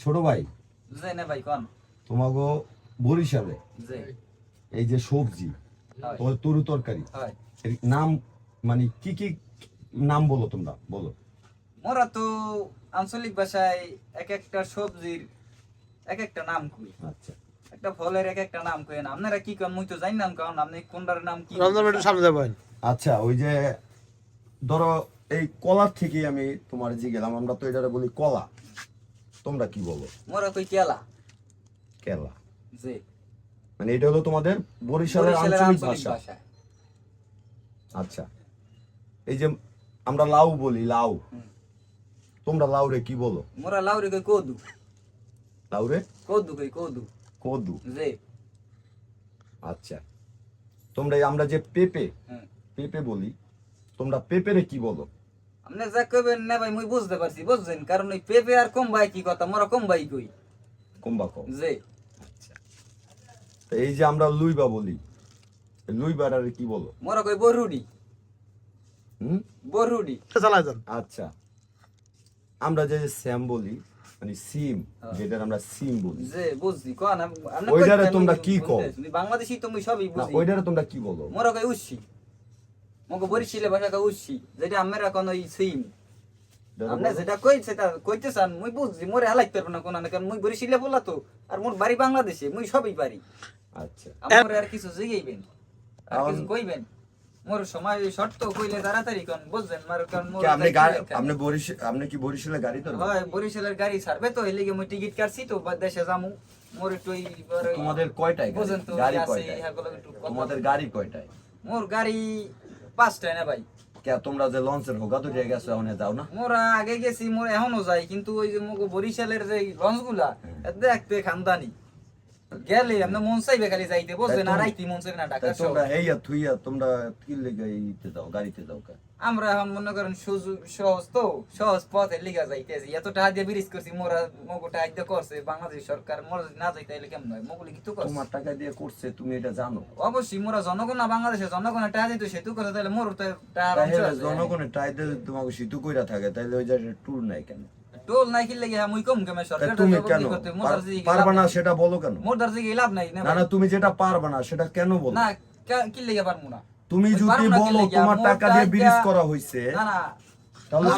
ছোট ভাই? কোন। তোমাগো বরিশালে এই যে সবজি তোমার তরু তরকারি নাম মানে কি কি নাম বলো তোমরা? বলো। মোরা তো আঞ্চলিক ভাষায় এক একটা সবজির এক একটা নাম কই। আচ্ছা। একটা ফলের এক একটা নাম কই। না আপনারা কি কোন? মুই তো জানি নাম কারণ আপনি কোনটার নাম কি রমজান একটু সামনে যাবেন। আচ্ছা ওই যে ধরো এই কলার থেকে আমি তোমার যে গেলাম আমরা তো এটা বলি কলা। তোমরা কি বলো? মোরা কই কেলা? কেলা। জি। মানে এটা হলো তোমাদের বরিশালের আঞ্চলিক ভাষা। আচ্ছা। এই যে আমরা লাউ বলি লাউ। তোমরা লাউ রে কি বলো? মোরা লাউরি কই কদু। লাউ রে কদু কই কদু। কদু। জি। আচ্ছা। তোমরা আমরা যে পেঁপে পেঁপে বলি তোমরা পেঁপেরে কি বলো? আপনি যা কইবেন না ভাই মুই বুঝতে পারছি বুঝছেন? কারণ ওই পেঁপে আর কম ভাই কি কথা? মোরা কম ভাই কই? কুম্বা কম? জি। আচ্ছা। তো এই যে আমরা লুইবা বলি এই লুইবাটারে কি বলো? মোরা কই বরুডি হুম? বরুডি চালাই যান। আচ্ছা। আমরা যে স্যাম বলি মানে সিম হ্যাঁ। যেটা আমরা সিম বলি। যে বুঝছি। কোন ওইটারে তোমরা কি কও? বাংলাদেশি তো মুই সবই বুঝি। ওইটারে তোমরা কি বলো? মোরা কই উচ্ছি মগো বরিশালে ভাষা উচ্ছি যেটা আমরা কোন ওই সিম। আপনি যেটা কই সেটা কইতে চান। মুই বুঝছি মোরে হালাইতে পারব না কোন না কারণ মুই বরিশালে বলা তো। আর মোর বাড়ি বাংলাদেশে মুই সবই পারি। আচ্ছা। আমার আর কিছু জিগাইবেন? আর কিছু কইবেন? মোর সময় শর্ত কইলে তাড়াতাড়ি কোন বুঝছেন? মার কারণ মোর আপনি গাড়ি আপনি বরিশাল আপনি কি বরিশালে গাড়ি তো হয় বরিশালের গাড়ি ছাড়বে তো এই লিগে মুই টিকিট কাটছি তো দেশে যামু। মোর একটু এই তোমাদের কয়টায় গাড়ি? তো কয়টায়? তোমাদের গাড়ি কয়টায়? মোর গাড়ি পাঁচটায় না ভাই? কে তোমরা যে লঞ্চের হোগা তো গেছো এখন যাও না? মোরা আগে গেছি মোর এখনও যাই কিন্তু ওই যে মোক বরিশালের যে লঞ্চগুলা দেখতে খানদানি। গেলে আমরা মন চাইবে খালি যাইতে মন চাইবে না ঢাকা তোমরা হেইয়া থুইয়া তোমরা কি লেগে ইতে যাও গাড়িতে যাও কা? আমরা এখন মনে করেন সহজ তো সহজ পথে লিগা যাইতেছি। এত টাকা দিয়ে ব্রিজ করছি মোরা মগো টাকা দিয়ে করছে বাংলাদেশ সরকার মোরা না যাইতে এলে কেমন হয়? মগুলি কি তো করছে? তোমার টাকা দিয়ে করছে তুমি এটা জানো? অবশ্যই মোরা জনগণ না বাংলাদেশের জনগণের টাকা দিত সেতু করে তাহলে মোর টাকা জনগণের টাইতে তোমাকে সিটু কইরা থাকে তাইলে ওই জায়গায় ট্যুর নাই কেন? টোল নাই কিনলে গিয়া মুই কম কেমে সরকার? তুমি কেন? পারবা না সেটা বলো কেন? মোর দার্জি লাভ নাই না না তুমি যেটা পারবা না সেটা কেন বলো? না কিনলে গিয়া পারমু না। তুমি যদি বলো তোমার টাকা দিয়ে বিলিজ করা হইছে না না। তাহলে